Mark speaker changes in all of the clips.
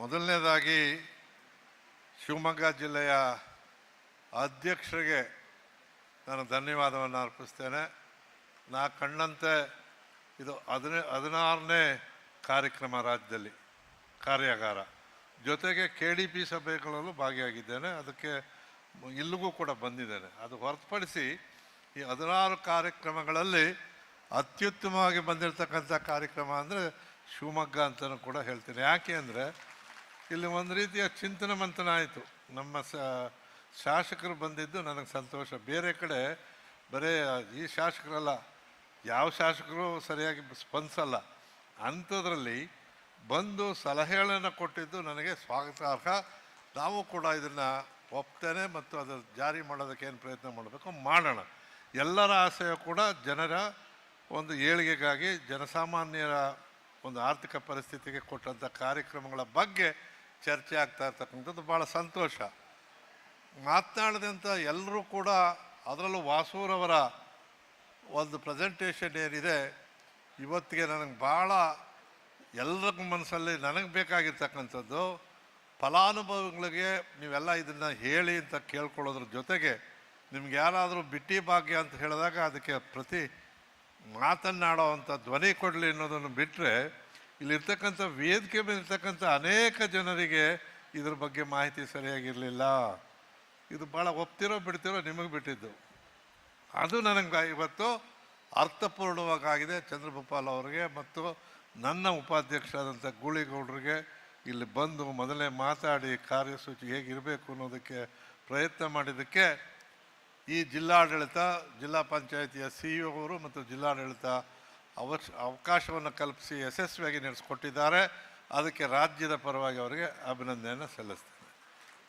Speaker 1: ಮೊದಲನೇದಾಗಿ ಶಿವಮೊಗ್ಗ ಜಿಲ್ಲೆಯ ಅಧ್ಯಕ್ಷರಿಗೆ ನಾನು ಧನ್ಯವಾದವನ್ನು ಅರ್ಪಿಸ್ತೇನೆ. ನಾ ಕಂಡಂತೆ ಇದು ಹದಿನ, ಹದಿನಾರನೇ ಕಾರ್ಯಕ್ರಮ ರಾಜ್ಯದಲ್ಲಿ, ಕಾರ್ಯಾಗಾರ. ಜೊತೆಗೆ ಕೆ ಡಿ ಪಿ ಸಭೆಗಳಲ್ಲೂ ಭಾಗಿಯಾಗಿದ್ದೇನೆ. ಅದಕ್ಕೆ ಇಲ್ಲಿಗೂ ಕೂಡ ಬಂದಿದ್ದೇನೆ. ಅದು ಹೊರತುಪಡಿಸಿ ಈ ಹದಿನಾರು ಕಾರ್ಯಕ್ರಮಗಳಲ್ಲಿ ಅತ್ಯುತ್ತಮವಾಗಿ ಬಂದಿರತಕ್ಕಂಥ ಕಾರ್ಯಕ್ರಮ ಅಂದರೆ ಶಿವಮೊಗ್ಗ ಅಂತಲೂ ಕೂಡ ಹೇಳ್ತೀನಿ. ಯಾಕೆ ಅಂದರೆ ಇಲ್ಲಿ ಒಂದು ರೀತಿಯ ಚಿಂತನ ಮಂಥನ ಆಯಿತು. ನಮ್ಮ ಸ, ಶಾಸಕರು ಬಂದಿದ್ದು ನನಗೆ ಸಂತೋಷ. ಬೇರೆ ಕಡೆ ಬರೀ, ಈ ಶಾಸಕರಲ್ಲ, ಯಾವ ಶಾಸಕರು ಸರಿಯಾಗಿ ಸ್ಪಂದಿಸಲ್ಲ ಅಂಥದ್ರಲ್ಲಿ ಬಂದು ಸಲಹೆಗಳನ್ನು ಕೊಟ್ಟಿದ್ದು ನನಗೆ ಸ್ವಾಗತಾರ್ಹ. ನಾವು ಕೂಡ ಇದನ್ನು ಒಪ್ತೇನೆ ಮತ್ತು ಅದು ಜಾರಿ ಮಾಡೋದಕ್ಕೆ ಏನು ಪ್ರಯತ್ನ ಮಾಡಬೇಕು? ಮಾಡೋಣ. ಎಲ್ಲರ ಆಸೆಯು ಕೂಡ ಜನರ ಒಂದು ಏಳಿಗೆಗಾಗಿ ಜನಸಾಮಾನ್ಯರ ಒಂದು ಆರ್ಥಿಕ ಪರಿಸ್ಥಿತಿಗೆ ಕೊಟ್ಟಂಥ ಕಾರ್ಯಕ್ರಮಗಳ ಬಗ್ಗೆ ಚರ್ಚೆ ಆಗ್ತಾ ಇರ್ತಕ್ಕಂಥದ್ದು ಭಾಳ ಸಂತೋಷ. ಮಾತನಾಡಿದಂಥ ಎಲ್ಲರೂ ಕೂಡ ಅದರಲ್ಲೂ ವಾಸೂರವರ ಒಂದು ಪ್ರೆಸೆಂಟೇಷನ್ ಏನಿದೆ, ಇವತ್ತಿಗೆ ನನಗೆ ಭಾಳ ಎಲ್ಲರ ಮನಸ್ಸಲ್ಲಿ ನನಗೆ ಬೇಕಾಗಿರ್ತಕ್ಕಂಥದ್ದು. ಫಲಾನುಭವಿಗಳಿಗೆ ನೀವೆಲ್ಲ ಇದನ್ನು ಹೇಳಿ ಅಂತ ಕೇಳ್ಕೊಳ್ಳೋದ್ರ ಜೊತೆಗೆ ನಿಮ್ಗೆ ಯಾರಾದರೂ ಬಿಟ್ಟಿ ಭಾಗ್ಯ ಅಂತ ಹೇಳಿದಾಗ ಅದಕ್ಕೆ ಪ್ರತಿ ಮಾತನ್ನಾಡೋ ಅಂಥ ಧ್ವನಿ ಕೊಡಲಿ ಅನ್ನೋದನ್ನು ಬಿಟ್ಟರೆ ಇಲ್ಲಿರ್ತಕ್ಕಂಥ ವೇದಿಕೆ ಮೇಲೆ ಇರ್ತಕ್ಕಂಥ ಅನೇಕ ಜನರಿಗೆ ಇದ್ರ ಬಗ್ಗೆ ಮಾಹಿತಿ ಸರಿಯಾಗಿರಲಿಲ್ಲ. ಇದು ಭಾಳ ಒಪ್ತಿರೋ ಬಿಡ್ತಿರೋ ನಿಮಗೆ ಬಿಟ್ಟಿದ್ದು. ಅದು ನನಗೆ ಇವತ್ತು ಅರ್ಥಪೂರ್ಣವಾಗಿದೆ ಚಂದ್ರಭೂಪಾಲ್ ಅವರಿಗೆ ಮತ್ತು ನನ್ನ ಉಪಾಧ್ಯಕ್ಷರಾದಂಥ ಗೂಳಿಗೌಡರಿಗೆ. ಇಲ್ಲಿ ಬಂದು ಮೊದಲೇ ಮಾತಾಡಿ ಕಾರ್ಯಸೂಚಿ ಹೇಗಿರಬೇಕು ಅನ್ನೋದಕ್ಕೆ ಪ್ರಯತ್ನ ಮಾಡಿದ್ದಕ್ಕೆ ಈ ಜಿಲ್ಲಾಡಳಿತ, ಜಿಲ್ಲಾ ಪಂಚಾಯಿತಿಯ ಸಿ ಇ ಅವರು ಮತ್ತು ಜಿಲ್ಲಾಡಳಿತ ಅವಶ್ಯ ಅವಕಾಶವನ್ನು ಕಲ್ಪಿಸಿ ಯಶಸ್ವಿಯಾಗಿ ನಡೆಸಿಕೊಟ್ಟಿದ್ದಾರೆ. ಅದಕ್ಕೆ ರಾಜ್ಯದ ಪರವಾಗಿ ಅವರಿಗೆ ಅಭಿನಂದನೆಯನ್ನು ಸಲ್ಲಿಸ್ತೇನೆ.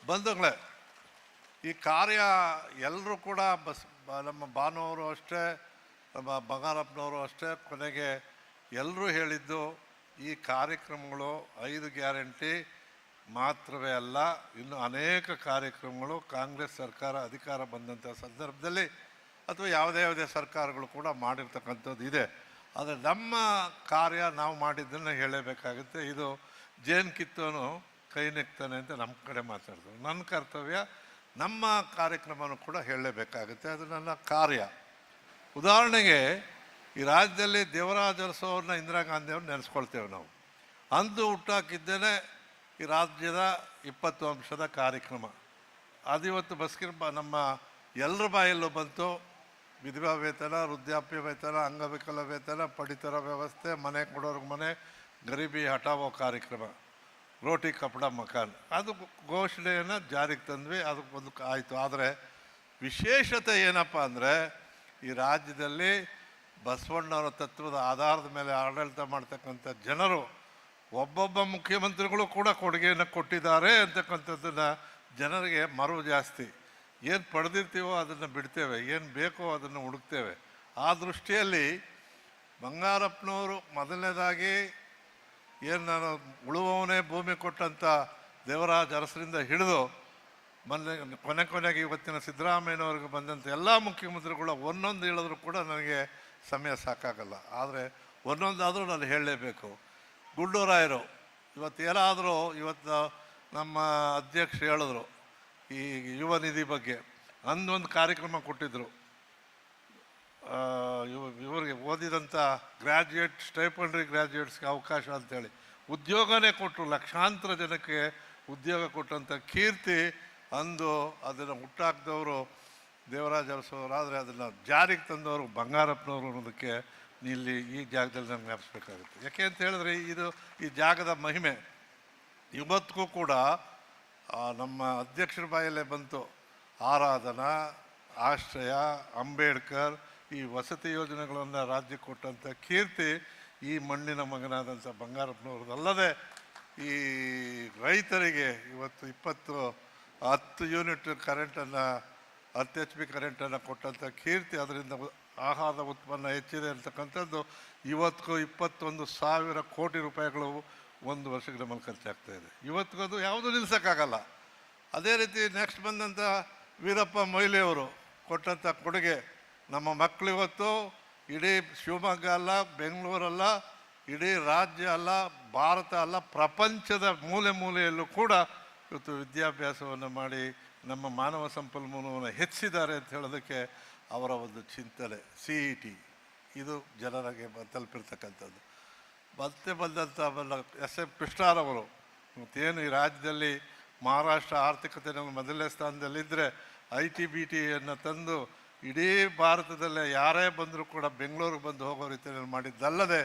Speaker 1: ಬಂಧುಗಳೇ, ಈ ಕಾರ್ಯ ಎಲ್ಲರೂ ಕೂಡ ಬಸ್ ನಮ್ಮ ಭಾನುವರು ಅಷ್ಟೇ, ನಮ್ಮ ಬಂಗಾರಪ್ಪನವರು ಅಷ್ಟೇ, ಕೊನೆಗೆ ಎಲ್ಲರೂ ಹೇಳಿದ್ದು ಈ ಕಾರ್ಯಕ್ರಮಗಳು ಐದು ಗ್ಯಾರಂಟಿ ಮಾತ್ರವೇ ಅಲ್ಲ, ಇನ್ನು ಅನೇಕ ಕಾರ್ಯಕ್ರಮಗಳು ಕಾಂಗ್ರೆಸ್ ಸರ್ಕಾರ ಅಧಿಕಾರ ಬಂದಂಥ ಸಂದರ್ಭದಲ್ಲಿ ಅಥವಾ ಯಾವುದೇ ಯಾವುದೇ ಸರ್ಕಾರಗಳು ಕೂಡ ಮಾಡಿರ್ತಕ್ಕಂಥದ್ದು ಇದೆ. ಆದರೆ ನಮ್ಮ ಕಾರ್ಯ ನಾವು ಮಾಡಿದ್ದನ್ನು ಹೇಳಬೇಕಾಗುತ್ತೆ. ಇದು ಜೇನು ಕಿತ್ತೋನು ಕೈ ನೆಕ್ತಾನೆ ಅಂತ ನಮ್ಮ ಕಡೆ ಮಾತಾಡ್ತಾರೆ. ನನ್ನ ಕರ್ತವ್ಯ ನಮ್ಮ ಕಾರ್ಯಕ್ರಮನೂ ಕೂಡ ಹೇಳಲೇಬೇಕಾಗುತ್ತೆ ಅದು ನನ್ನ ಕಾರ್ಯ. ಉದಾಹರಣೆಗೆ ಈ ರಾಜ್ಯದಲ್ಲಿ ದೇವರಾಜ ಇಂದಿರಾ ಗಾಂಧಿಯವ್ರನ್ನ ನೆನೆಸ್ಕೊಳ್ತೇವೆ ನಾವು. ಅಂದು ಹುಟ್ಟಾಕಿದ್ದೇನೆ ಈ ರಾಜ್ಯದ ಇಪ್ಪತ್ತು ಅಂಶದ ಕಾರ್ಯಕ್ರಮ. ಅದಿವತ್ತು ಬಸ್ಕಿರ್ ನಮ್ಮ ಎಲ್ಲರ ಬಾಯಲ್ಲೂ ಬಂತು. ವಿಧವಾ ವೇತನ, ವೃದ್ಧಾಪ್ಯ ವೇತನ, ಅಂಗವಿಕಲ ವೇತನ, ಪಡಿತರ ವ್ಯವಸ್ಥೆ, ಮನೆ ಕೊಡೋರ್ಗೆ ಮನೆ, ಗರೀಬಿ ಹಟಾವೋ ಕಾರ್ಯಕ್ರಮ, ರೋಟಿ ಕಪಡ ಮಕಾನ್ ಅದು ಘೋಷಣೆಯನ್ನು ಜಾರಿಗೆ ತಂದ್ವಿ ಅದಕ್ಕೆ ಒಂದು ಆಯಿತು. ಆದರೆ ವಿಶೇಷತೆ ಏನಪ್ಪ ಅಂದರೆ ಈ ರಾಜ್ಯದಲ್ಲಿ ಬಸವಣ್ಣವರ ತತ್ವದ ಆಧಾರದ ಮೇಲೆ ಆಡಳಿತ ಮಾಡ್ತಕ್ಕಂಥ ಜನರು ಒಬ್ಬೊಬ್ಬ ಮುಖ್ಯಮಂತ್ರಿಗಳು ಕೂಡ ಕೊಡುಗೆಯನ್ನು ಕೊಟ್ಟಿದ್ದಾರೆ ಅಂತಕ್ಕಂಥದ್ದನ್ನು ಜನರಿಗೆ ಮರು ಜಾಸ್ತಿ. ಏನು ಪಡೆದಿರ್ತೀವೋ ಅದನ್ನು ಬಿಡ್ತೇವೆ, ಏನು ಬೇಕೋ ಅದನ್ನು ಹುಡುಕ್ತೇವೆ. ಆ ದೃಷ್ಟಿಯಲ್ಲಿ ಬಂಗಾರಪ್ಪನವರು ಮೊದಲನೇದಾಗಿ ಏನು ನಾನು ಉಳುವವನೇ ಭೂಮಿ ಕೊಟ್ಟಂಥ ದೇವರಾಜ ಅರಸರಿಂದ ಹಿಡಿದು ಮೊನ್ನೆ ಕೊನೆ ಕೊನೆಗೆ ಇವತ್ತಿನ ಸಿದ್ದರಾಮಯ್ಯನವ್ರಿಗೆ ಬಂದಂಥ ಎಲ್ಲ ಮುಖ್ಯಮಂತ್ರಿಗಳು ಒಂದೊಂದು ಹೇಳಿದ್ರು ಕೂಡ ನನಗೆ ಸಮಯ ಸಾಕಾಗಲ್ಲ. ಆದರೆ ಒಂದೊಂದಾದರೂ ನಾನು ಹೇಳಲೇಬೇಕು. ಗುಂಡೂರಾಯರು ಇವತ್ತು ಏನಾದರೂ ಇವತ್ತು ನಮ್ಮ ಅಧ್ಯಕ್ಷರು ಹೇಳಿದ್ರು ಈ ಯುವ ನಿಧಿ ಬಗ್ಗೆ ಅಂದೊಂದು ಕಾರ್ಯಕ್ರಮ ಕೊಟ್ಟಿದ್ದರು ಇವರಿಗೆ ಓದಿದಂಥ ಗ್ರ್ಯಾಜುಯೇಟ್ ಸ್ಟೈಪಂಡ್ರಿ ಗ್ರ್ಯಾಜುಯೇಟ್ಸ್ಗೆ ಅವಕಾಶ ಅಂತೇಳಿ. ಉದ್ಯೋಗನೇ ಕೊಟ್ಟರು ಲಕ್ಷಾಂತರ ಜನಕ್ಕೆ ಉದ್ಯೋಗ ಕೊಟ್ಟಂಥ ಕೀರ್ತಿ ಅಂದು ಅದನ್ನು ಹುಟ್ಟಾಕ್ದವರು ದೇವರಾಜ ಅರಸೋರು ಆದರೆ ಅದನ್ನು ಜಾರಿಗೆ ತಂದವರು ಬಂಗಾರಪ್ಪನವರು ಅನ್ನೋದಕ್ಕೆ ಇಲ್ಲಿ ಈ ಜಾಗದಲ್ಲಿ ನಾನು ಜ್ಞಾಪಿಸ್ಬೇಕಾಗುತ್ತೆ ಯಾಕೆ ಅಂತ ಹೇಳಿದ್ರೆ ಇದು ಈ ಜಾಗದ ಮಹಿಮೆ. ಇವತ್ತಿಗೂ ಕೂಡ ನಮ್ಮ ಅಧ್ಯಕ್ಷರ ಬಾಯಲ್ಲೇ ಬಂತು ಆರಾಧನಾ, ಆಶ್ರಯ, ಅಂಬೇಡ್ಕರ್ ಈ ವಸತಿ ಯೋಜನೆಗಳನ್ನು ರಾಜ್ಯ ಕೊಟ್ಟಂಥ ಕೀರ್ತಿ ಈ ಮಣ್ಣಿನ ಮಗನಾದಂಥ ಬಂಗಾರಪ್ಪನವ್ರದ್ದಲ್ಲದೆ ಈ ರೈತರಿಗೆ ಇವತ್ತು ಇಪ್ಪತ್ತು, ಹತ್ತು ಯೂನಿಟ್ ಕರೆಂಟನ್ನು, ಹತ್ತು ಎಚ್ ಪಿ ಕರೆಂಟನ್ನು ಕೊಟ್ಟಂಥ ಕೀರ್ತಿ ಅದರಿಂದ ಆಹಾರದ ಉತ್ಪನ್ನ ಹೆಚ್ಚಿದೆ ಅಂತಕ್ಕಂಥದ್ದು. ಇವತ್ತು ಇಪ್ಪತ್ತೊಂದು ಸಾವಿರ ಕೋಟಿ ರೂಪಾಯಿಗಳು ಒಂದು ವರ್ಷಗಳ ಮೇಲೆ ಖರ್ಚಾಗ್ತಾ ಇದೆ. ಇವತ್ತಿಗೂ ಯಾವುದೂ ನಿಲ್ಸೋಕ್ಕಾಗಲ್ಲ. ಅದೇ ರೀತಿ ನೆಕ್ಸ್ಟ್ ಬಂದಂಥ ವೀರಪ್ಪ ಮೊಯ್ಲಿಯವರು ಕೊಟ್ಟಂಥ ಕೊಡುಗೆ ನಮ್ಮ ಮಕ್ಕಳು ಇವತ್ತು ಇಡೀ ಶಿವಮೊಗ್ಗ ಅಲ್ಲ ಬೆಂಗಳೂರಲ್ಲ ಇಡೀ ರಾಜ್ಯ ಅಲ್ಲ, ಭಾರತ ಅಲ್ಲ, ಪ್ರಪಂಚದ ಮೂಲೆ ಮೂಲೆಯಲ್ಲೂ ಕೂಡ ಇವತ್ತು ವಿದ್ಯಾಭ್ಯಾಸವನ್ನು ಮಾಡಿ ನಮ್ಮ ಮಾನವ ಸಂಪನ್ಮೂಲವನ್ನು ಹೆಚ್ಚಿದ್ದಾರೆ ಅಂತ ಹೇಳೋದಕ್ಕೆ ಅವರ ಒಂದು ಚಿಂತನೆ ಸಿ ಇ ಟಿ ಇದು ಜನರಿಗೆ ತಲುಪಿರ್ತಕ್ಕಂಥದ್ದು. ಮತ್ತೆ ಬಂದಂಥ ಬಂದ ಎಸ್ ಎಂ ಕೃಷ್ಣಾರವರು ಮತ್ತೇನು ಈ ರಾಜ್ಯದಲ್ಲಿ ಮಹಾರಾಷ್ಟ್ರ ಆರ್ಥಿಕತೆಯಲ್ಲಿ ಮೊದಲನೇ ಸ್ಥಾನದಲ್ಲಿದ್ದರೆ ಐ ಟಿ ಬಿ ಟಿಯನ್ನು ತಂದು ಇಡೀ ಭಾರತದಲ್ಲೇ ಯಾರೇ ಬಂದರೂ ಕೂಡ ಬೆಂಗಳೂರಿಗೆ ಬಂದು ಹೋಗೋ ರೀತಿಯಲ್ಲಿ ಮಾಡಿದ್ದಲ್ಲದೆ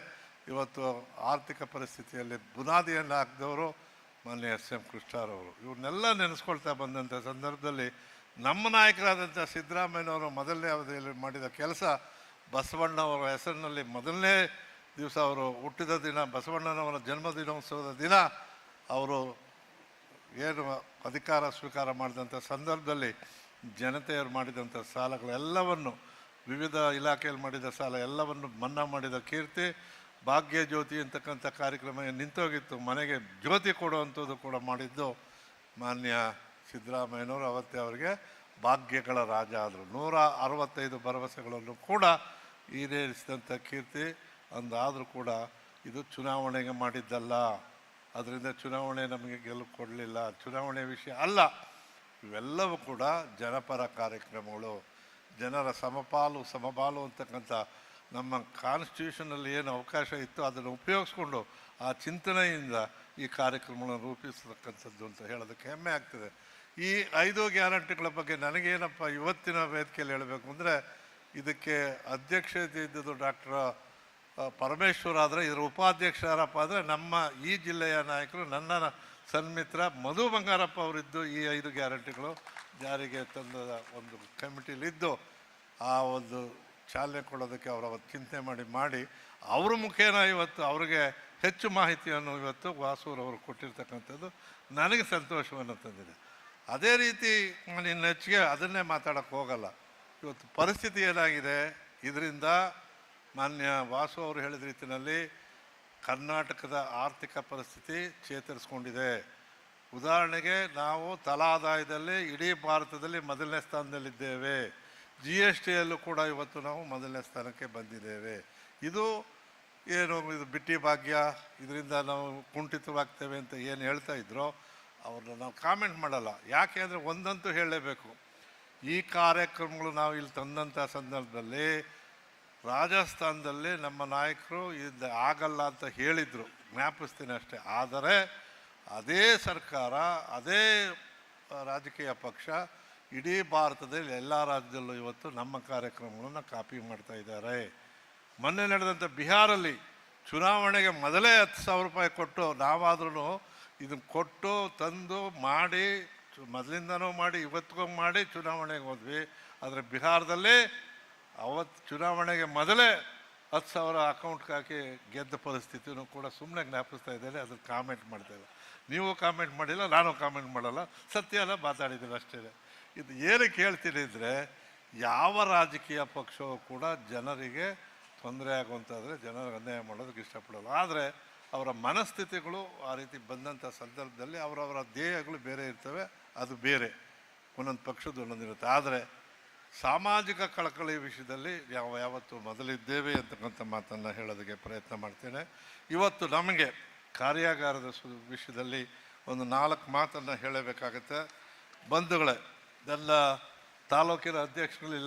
Speaker 1: ಇವತ್ತು ಆರ್ಥಿಕ ಪರಿಸ್ಥಿತಿಯಲ್ಲಿ ಬುನಾದಿಯನ್ನು ಹಾಕಿದವರು ಮಾನ್ಯ ಎಸ್ ಎಂ ಕೃಷ್ಣರವರು ಇವ್ರನ್ನೆಲ್ಲ ನೆನೆಸ್ಕೊಳ್ತಾ ಬಂದಂಥ ಸಂದರ್ಭದಲ್ಲಿ ನಮ್ಮ ನಾಯಕರಾದಂಥ ಸಿದ್ದರಾಮಯ್ಯನವರು ಮೊದಲನೇ ಅವಧಿಯಲ್ಲಿ ಮಾಡಿದ ಕೆಲಸ ಬಸವಣ್ಣವರ ಹೆಸರಿನಲ್ಲಿ ಮೊದಲನೇ ದಿವಸ ಅವರು ಹುಟ್ಟಿದ ದಿನ, ಬಸವಣ್ಣನವರ ಜನ್ಮದಿನೋತ್ಸವದ ದಿನ ಅವರು ಏನು ಅಧಿಕಾರ ಸ್ವೀಕಾರ ಮಾಡಿದಂಥ ಸಂದರ್ಭದಲ್ಲಿ ಜನತೆಯವರು ಮಾಡಿದಂಥ ಸಾಲಗಳೆಲ್ಲವನ್ನು, ವಿವಿಧ ಇಲಾಖೆಯಲ್ಲಿ ಮಾಡಿದ ಸಾಲ ಎಲ್ಲವನ್ನು ಮನ್ನಾ ಮಾಡಿದ ಕೀರ್ತಿ, ಭಾಗ್ಯ ಜ್ಯೋತಿ ಅಂತಕ್ಕಂಥ ಕಾರ್ಯಕ್ರಮ ನಿಂತೋಗಿತ್ತು, ಮನೆಗೆ ಜ್ಯೋತಿ ಕೊಡುವಂಥದ್ದು ಕೂಡ ಮಾಡಿದ್ದು ಮಾನ್ಯ ಸಿದ್ದರಾಮಯ್ಯನವರು. ಅವತ್ತೇ ಅವರಿಗೆ ಭಾಗ್ಯಗಳ ರಾಜ ಆದರು. ನೂರ ಅರವತ್ತೈದು ಭರವಸೆಗಳನ್ನು ಕೂಡ ಈಡೇರಿಸಿದಂಥ ಕೀರ್ತಿ ಅಂದಾದರೂ ಕೂಡ ಇದು ಚುನಾವಣೆಗೆ ಮಾಡಿದ್ದಲ್ಲ. ಅದರಿಂದ ಚುನಾವಣೆ ನಮಗೆ ಗೆಲುವು ಕೊಡಲಿಲ್ಲ. ಚುನಾವಣೆ ವಿಷಯ ಅಲ್ಲ. ಇವೆಲ್ಲವೂ ಕೂಡ ಜನಪರ ಕಾರ್ಯಕ್ರಮಗಳು. ಜನರ ಸಮಪಾಲು ಸಮಪಾಲು ಅಂತಕ್ಕಂಥ ನಮ್ಮ ಕಾನ್ಸ್ಟಿಟ್ಯೂಷನಲ್ಲಿ ಏನು ಅವಕಾಶ ಇತ್ತು ಅದನ್ನು ಉಪಯೋಗಿಸ್ಕೊಂಡು ಆ ಚಿಂತನೆಯಿಂದ ಈ ಕಾರ್ಯಕ್ರಮಗಳನ್ನು ರೂಪಿಸತಕ್ಕಂಥದ್ದು ಅಂತ ಹೇಳೋದಕ್ಕೆ ಹೆಮ್ಮೆ ಆಗ್ತದೆ. ಈ ಐದು ಗ್ಯಾರಂಟಿಗಳ ಬಗ್ಗೆ ನನಗೇನಪ್ಪ ಇವತ್ತಿನ ವೇದಿಕೆಯಲ್ಲಿ ಹೇಳಬೇಕು ಅಂದರೆ, ಇದಕ್ಕೆ ಅಧ್ಯಕ್ಷತೆ ಇದ್ದದ್ದು ಡಾಕ್ಟರ್ ಪರಮೇಶ್ವರ್ ಆದರೆ ಇದರ ಉಪಾಧ್ಯಕ್ಷರಪ್ಪ ಆದರೆ ನಮ್ಮ ಈ ಜಿಲ್ಲೆಯ ನಾಯಕರು, ನನ್ನ ಸನ್ಮಿತ್ರ ಮಧು ಬಂಗಾರಪ್ಪ ಅವರಿದ್ದು ಈ ಐದು ಗ್ಯಾರಂಟಿಗಳು ಜಾರಿಗೆ ತಂದ ಒಂದು ಕಮಿಟಿಲಿದ್ದು ಆ ಒಂದು ಚಾಲನೆ ಕೊಡೋದಕ್ಕೆ ಅವರು ಅವತ್ತು ಚಿಂತೆ ಮಾಡಿ ಮಾಡಿ. ಅವ್ರ ಮುಖೇನ ಇವತ್ತು ಅವರಿಗೆ ಹೆಚ್ಚು ಮಾಹಿತಿಯನ್ನು ಇವತ್ತು ವಾಸೂರು ಅವರು ಕೊಟ್ಟಿರ್ತಕ್ಕಂಥದ್ದು ನನಗೆ ಸಂತೋಷವನ್ನು ತಂದಿದೆ. ಅದೇ ರೀತಿ ನಾನು ಇನ್ನು ಹೆಚ್ಚಿಗೆ ಅದನ್ನೇ ಮಾತಾಡೋಕ್ಕೆ ಹೋಗಲ್ಲ. ಇವತ್ತು ಪರಿಸ್ಥಿತಿ ಏನಾಗಿದೆ? ಇದರಿಂದ ಮಾನ್ಯ ವಾಸು ಅವರು ಹೇಳಿದ ರೀತಿಯಲ್ಲಿ ಕರ್ನಾಟಕದ ಆರ್ಥಿಕ ಪರಿಸ್ಥಿತಿ ಚೇತರಿಸ್ಕೊಂಡಿದೆ. ಉದಾಹರಣೆಗೆ ನಾವು ತಲಾದಾಯದಲ್ಲಿ ಇಡೀ ಭಾರತದಲ್ಲಿ ಮೊದಲನೇ ಸ್ಥಾನದಲ್ಲಿದ್ದೇವೆ. ಜಿ ಎಸ್ ಟಿಯಲ್ಲೂ ಕೂಡ ಇವತ್ತು ನಾವು ಮೊದಲನೇ ಸ್ಥಾನಕ್ಕೆ ಬಂದಿದ್ದೇವೆ. ಇದು ಏನು, ಇದು ಬಿಟ್ಟಿ ಭಾಗ್ಯ, ಇದರಿಂದ ನಾವು ಕುಂಠಿತವಾಗ್ತೇವೆ ಅಂತ ಏನು ಹೇಳ್ತಾ ಇದ್ರೋ ಅವ್ರನ್ನ ನಾವು ಕಾಮೆಂಟ್ ಮಾಡಲ್ಲ. ಯಾಕೆ ಅಂದರೆ ಒಂದಂತೂ ಹೇಳಲೇಬೇಕು. ಈ ಕಾರ್ಯಕ್ರಮಗಳು ನಾವು ಇಲ್ಲಿ ತಂದಂಥ ಸಂದರ್ಭದಲ್ಲಿ ರಾಜಸ್ಥಾನದಲ್ಲಿ ನಮ್ಮ ನಾಯಕರು ಇದು ಆಗಲ್ಲ ಅಂತ ಹೇಳಿದರು. ಜ್ಞಾಪಿಸ್ತೀನಿ ಅಷ್ಟೇ. ಆದರೆ ಅದೇ ಸರ್ಕಾರ, ಅದೇ ರಾಜಕೀಯ ಪಕ್ಷ ಇಡೀ ಭಾರತದಲ್ಲಿ ಎಲ್ಲ ರಾಜ್ಯದಲ್ಲೂ ಇವತ್ತು ನಮ್ಮ ಕಾರ್ಯಕ್ರಮಗಳನ್ನು ಕಾಪಿ ಮಾಡ್ತಾ ಇದ್ದಾರೆ. ಮೊನ್ನೆ ನಡೆದಂಥ ಬಿಹಾರಲ್ಲಿ ಚುನಾವಣೆಗೆ ಮೊದಲೇ ಹತ್ತು ಸಾವಿರ ರೂಪಾಯಿ ಕೊಟ್ಟು ನಾವಾದ್ರೂ ಇದನ್ನು ಕೊಟ್ಟು, ತಂದು ಮಾಡಿ, ಮೊದಲಿಂದನೂ ಮಾಡಿ, ಇವತ್ತಿಗೂ ಮಾಡಿ ಚುನಾವಣೆಗೆ ಹೋದ್ವಿ. ಆದರೆ ಬಿಹಾರದಲ್ಲಿ ಅವತ್ತು ಚುನಾವಣೆಗೆ ಮೊದಲೇ ಹತ್ತು ಸಾವಿರ ಅಕೌಂಟ್ಗೆ ಹಾಕಿ ಗೆದ್ದ ಪರಿಸ್ಥಿತಿನೂ ಕೂಡ ಸುಮ್ಮನೆ ಜ್ಞಾಪಿಸ್ತಾ ಇದ್ದೇನೆ ಅದನ್ನು ಕಾಮೆಂಟ್ ಮಾಡ್ತಾ ಇಲ್ಲ. ನೀವು ಕಾಮೆಂಟ್ ಮಾಡಿಲ್ಲ, ನಾನು ಕಾಮೆಂಟ್ ಮಾಡಲ್ಲ, ಸತ್ಯ ಎಲ್ಲ ಮಾತಾಡಿದ್ದೀನಿ ಅಷ್ಟೇ. ಇದು ಏನು ಹೇಳ್ತೀನಿ ಅಂದರೆ ಯಾವ ರಾಜಕೀಯ ಪಕ್ಷವೂ ಕೂಡ ಜನರಿಗೆ ತೊಂದರೆ ಆಗುವಂತಾದರೆ ಜನರಿಗೆ ಅನ್ಯಾಯ ಮಾಡೋದಕ್ಕೆ ಇಷ್ಟಪಡೋಲ್ಲ. ಆದರೆ ಅವರ ಮನಸ್ಥಿತಿಗಳು ಆ ರೀತಿ ಬಂದಂಥ ಸಂದರ್ಭದಲ್ಲಿ ಅವರವರ ಧ್ಯೇಯಗಳು ಬೇರೆ ಇರ್ತವೆ, ಅದು ಬೇರೆ. ಒಂದೊಂದು ಪಕ್ಷದ ಒಂದೊಂದು ಇರುತ್ತೆ. ಆದರೆ ಸಾಮಾಜಿಕ ಕಳಕಳಿ ವಿಷಯದಲ್ಲಿ ಯಾವ ಯಾವತ್ತು ಮೊದಲಿದ್ದೇವೆ ಅಂತಕ್ಕಂಥ ಮಾತನ್ನು ಹೇಳೋದಕ್ಕೆ ಪ್ರಯತ್ನ ಮಾಡ್ತೇನೆ. ಇವತ್ತು ನಮಗೆ ಕಾರ್ಯಾಗಾರದ ವಿಷಯದಲ್ಲಿ ಒಂದು ನಾಲ್ಕು ಮಾತನ್ನು ಹೇಳಬೇಕಾಗತ್ತೆ. ಬಂಧುಗಳೇ ಎಲ್ಲ ತಾಲೂಕಿನ ಅಧ್ಯಕ್ಷಗಳಿಲ್ಲ